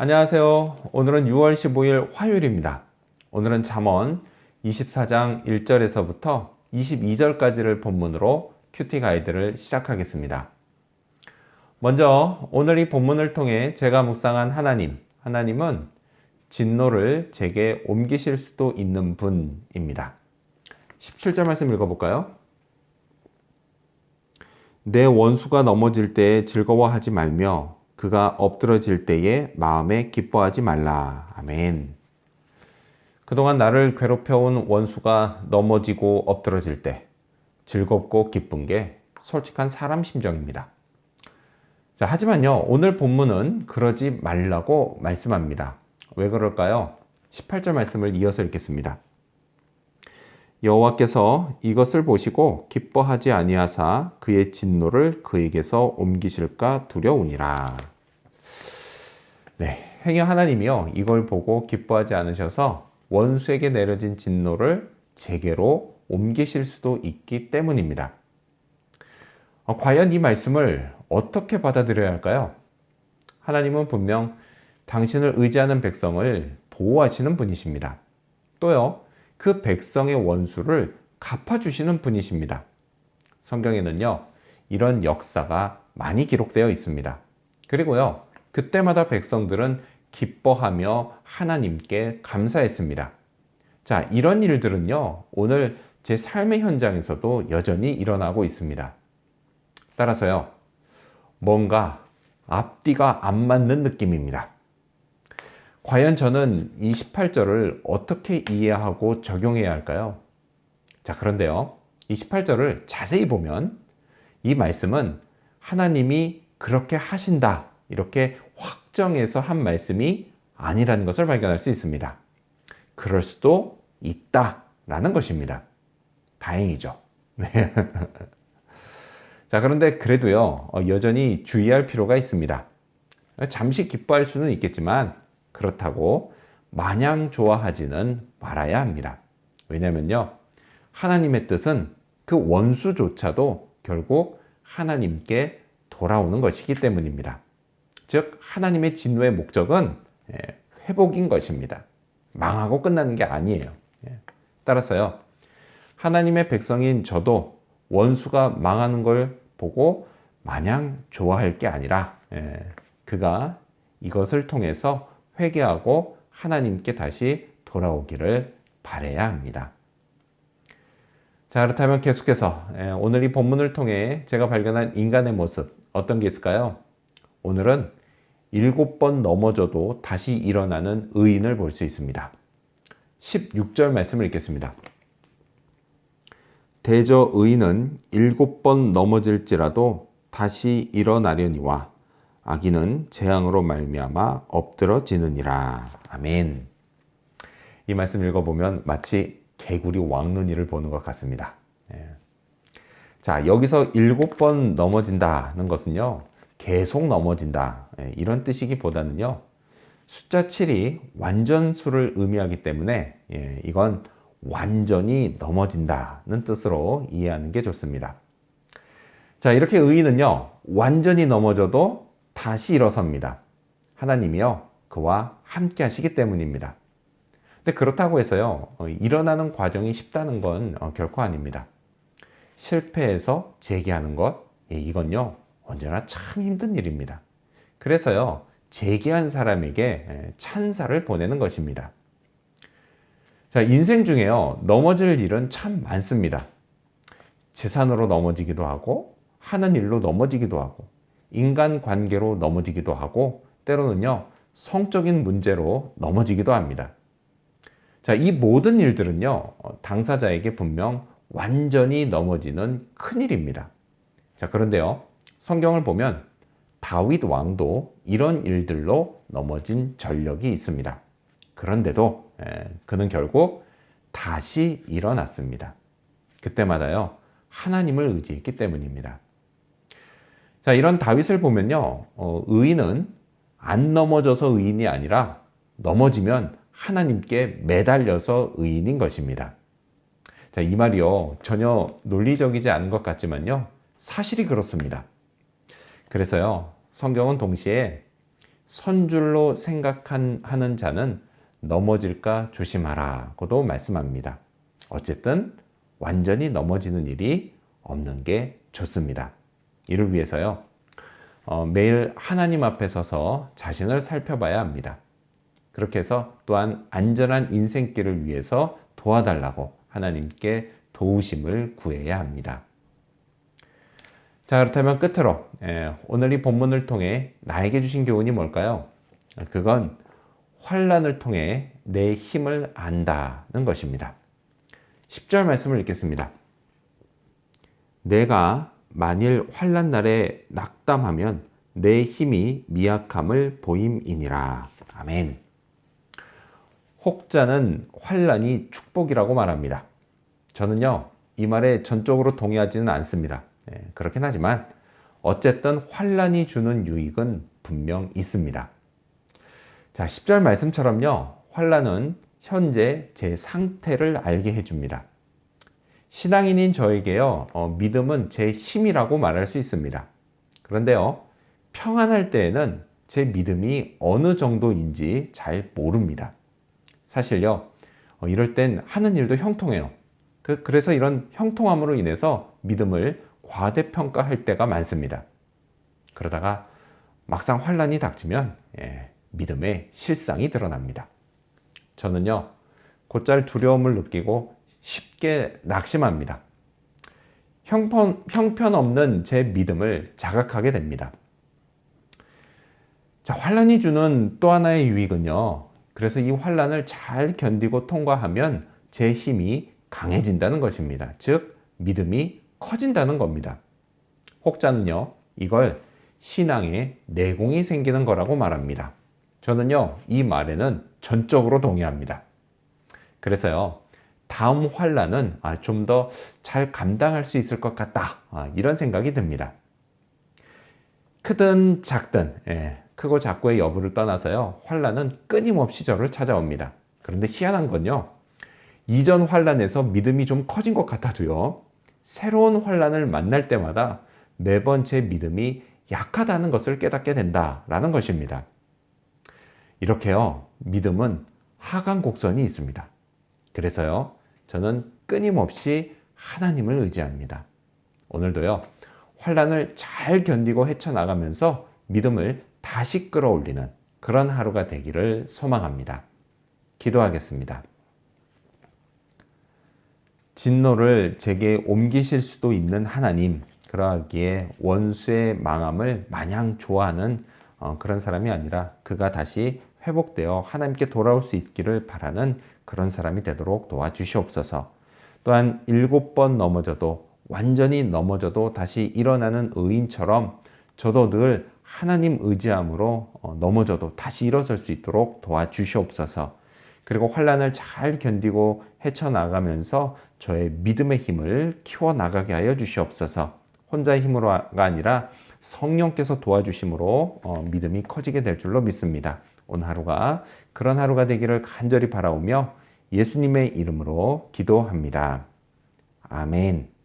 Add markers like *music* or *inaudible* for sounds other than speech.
안녕하세요. 오늘은 6월 15일 화요일입니다. 오늘은 잠언 24장 1절에서부터 22절까지를 본문으로 큐티 가이드를 시작하겠습니다. 먼저 오늘 이 본문을 통해 제가 묵상한 하나님, 하나님은 진노를 제게 옮기실 수도 있는 분입니다. 17절 말씀 읽어볼까요? 내 원수가 넘어질 때에 즐거워하지 말며 그가 엎드러질 때에 마음에 기뻐하지 말라. 아멘. 그동안 나를 괴롭혀온 원수가 넘어지고 엎드러질 때 즐겁고 기쁜 게 솔직한 사람 심정입니다. 자, 하지만요, 오늘 본문은 그러지 말라고 말씀합니다. 왜 그럴까요? 18절 말씀을 이어서 읽겠습니다. 여호와께서 이것을 보시고 기뻐하지 아니하사 그의 진노를 그에게서 옮기실까 두려우니라. 네, 행여 하나님이요 이걸 보고 기뻐하지 않으셔서 원수에게 내려진 진노를 제게로 옮기실 수도 있기 때문입니다. 어, 과연 이 말씀을 어떻게 받아들여야 할까요? 하나님은 분명 당신을 의지하는 백성을 보호하시는 분이십니다. 또요, 그 백성의 원수를 갚아주시는 분이십니다. 성경에는요, 이런 역사가 많이 기록되어 있습니다. 그리고요, 그때마다 백성들은 기뻐하며 하나님께 감사했습니다. 자, 이런 일들은요, 오늘 제 삶의 현장에서도 여전히 일어나고 있습니다. 따라서요, 뭔가 앞뒤가 안 맞는 느낌입니다. 과연 저는 이 18절을 어떻게 이해하고 적용해야 할까요? 자, 그런데요. 이 18절을 자세히 보면 이 말씀은 하나님이 그렇게 하신다. 이렇게 확정해서 한 말씀이 아니라는 것을 발견할 수 있습니다. 그럴 수도 있다 라는 것입니다. 다행이죠. *laughs* 네. 자, 그런데 그래도요, 어, 여전히 주의할 필요가 있습니다. 잠시 기뻐할 수는 있겠지만, 그렇다고 마냥 좋아하지는 말아야 합니다. 왜냐면요, 하나님의 뜻은 그 원수조차도 결국 하나님께 돌아오는 것이기 때문입니다. 즉, 하나님의 진노의 목적은 예, 회복인 것입니다. 망하고 끝나는 게 아니에요. 예. 따라서요, 하나님의 백성인 저도 원수가 망하는 걸 보고 마냥 좋아할 게 아니라 예, 그가 이것을 통해서 회개하고 하나님께 다시 돌아오기를 바래야 합니다. 자 그렇다면 계속해서 오늘 이 본문을 통해 제가 발견한 인간의 모습 어떤 게 있을까요? 오늘은 일곱 번 넘어져도 다시 일어나는 의인을 볼 수 있습니다. 16절 말씀을 읽겠습니다. 대저 의인은 일곱 번 넘어질지라도 다시 일어나려니와 악인은 재앙으로 말미암아 엎드러지느니라. 아멘. 이 말씀 읽어보면 마치 개구리 왕눈이를 보는 것 같습니다. 예. 자 여기서 일곱 번 넘어진다는 것은요 계속 넘어진다 예, 이런 뜻이기보다는요 숫자 7이 완전수를 의미하기 때문에 예, 이건 완전히 넘어진다는 뜻으로 이해하는 게 좋습니다. 자, 이렇게 의인은요, 완전히 넘어져도 다시 일어섭니다. 하나님이요, 그와 함께 하시기 때문입니다. 근데 그렇다고 해서요, 어, 일어나는 과정이 쉽다는 건 어, 결코 아닙니다. 실패해서 재기하는 것, 예, 이건요, 언제나 참 힘든 일입니다. 그래서요, 재기한 사람에게 찬사를 보내는 것입니다. 자, 인생 중에요, 넘어질 일은 참 많습니다. 재산으로 넘어지기도 하고, 하는 일로 넘어지기도 하고, 인간 관계로 넘어지기도 하고, 때로는요, 성적인 문제로 넘어지기도 합니다. 자, 이 모든 일들은요, 어, 당사자에게 분명 완전히 넘어지는 큰 일입니다. 자, 그런데요, 성경을 보면 다윗 왕도 이런 일들로 넘어진 전력이 있습니다. 그런데도 그는 결국 다시 일어났습니다. 그때마다요, 하나님을 의지했기 때문입니다. 자, 이런 다윗을 보면요, 어, 의인은 안 넘어져서 의인이 아니라 넘어지면 하나님께 매달려서 의인인 것입니다. 자, 이 말이요, 전혀 논리적이지 않은 것 같지만요, 사실이 그렇습니다. 그래서요, 성경은 동시에 선줄로 생각하는 자는 넘어질까 조심하라고도 말씀합니다. 어쨌든 완전히 넘어지는 일이 없는 게 좋습니다. 이를 위해서요. 어, 매일 하나님 앞에 서서 자신을 살펴봐야 합니다. 그렇게 해서 또한 안전한 인생길을 위해서 도와달라고 하나님께 도우심을 구해야 합니다. 자, 그렇다면 끝으로 예, 오늘 이 본문을 통해 나에게 주신 교훈이 뭘까요? 그건 환란을 통해 내 힘을 안다는 것입니다. 10절 말씀을 읽겠습니다. 내가 만일 환란 날에 낙담하면 내 힘이 미약함을 보임이니라. 아멘. 혹자는 환란이 축복이라고 말합니다. 저는요, 이 말에 전적으로 동의하지는 않습니다. 예, 그렇긴 하지만 어쨌든 환란이 주는 유익은 분명 있습니다. 자, 10절 말씀처럼요. 환란은 현재 제 상태를 알게 해 줍니다. 신앙인인 저에게요. 어, 믿음은 제 힘이라고 말할 수 있습니다. 그런데요. 평안할 때에는 제 믿음이 어느 정도인지 잘 모릅니다. 사실요. 어, 이럴 땐 하는 일도 형통해요. 그, 그래서 이런 형통함으로 인해서 믿음을 과대평가할 때가 많습니다. 그러다가 막상 환란이 닥치면 예, 믿음의 실상이 드러납니다. 저는요, 곧잘 두려움을 느끼고 쉽게 낙심합니다. 형편, 형편없는 제 믿음을 자각하게 됩니다. 자, 환란이 주는 또 하나의 유익은요. 그래서 이 환란을 잘 견디고 통과하면 제 힘이 강해진다는 것입니다. 즉 믿음이 커진다는 겁니다. 혹자는요. 이걸 신앙의 내공이 생기는 거라고 말합니다. 저는요. 이 말에는 전적으로 동의합니다. 그래서요. 다음 환란은 아, 좀더 잘 감당할 수 있을 것 같다. 아, 이런 생각이 듭니다. 크든 작든 예, 크고 작고의 여부를 떠나서요. 환란은 끊임없이 저를 찾아옵니다. 그런데 희한한 건요. 이전 환란에서 믿음이 좀 커진 것 같아도요. 새로운 환란을 만날 때마다 매번 제 믿음이 약하다는 것을 깨닫게 된다라는 것입니다. 이렇게요. 믿음은 하강 곡선이 있습니다. 그래서요. 저는 끊임없이 하나님을 의지합니다. 오늘도요. 환란을 잘 견디고 헤쳐나가면서 믿음을 다시 끌어올리는 그런 하루가 되기를 소망합니다. 기도하겠습니다. 진노를 제게 옮기실 수도 있는 하나님, 그러하기에 원수의 망함을 마냥 좋아하는 어, 그런 사람이 아니라 그가 다시 회복되어 하나님께 돌아올 수 있기를 바라는 그런 사람이 되도록 도와주시옵소서. 또한 일곱 번 넘어져도 완전히 넘어져도 다시 일어나는 의인처럼 저도 늘 하나님 의지함으로 어, 넘어져도 다시 일어설 수 있도록 도와주시옵소서. 그리고 환란을 잘 견디고 헤쳐나가면서 저의 믿음의 힘을 키워나가게 하여 주시옵소서. 혼자의 힘으로가 아니라 성령께서 도와주심으로 어, 믿음이 커지게 될 줄로 믿습니다. 오늘 하루가 그런 하루가 되기를 간절히 바라오며 예수님의 이름으로 기도합니다. 아멘.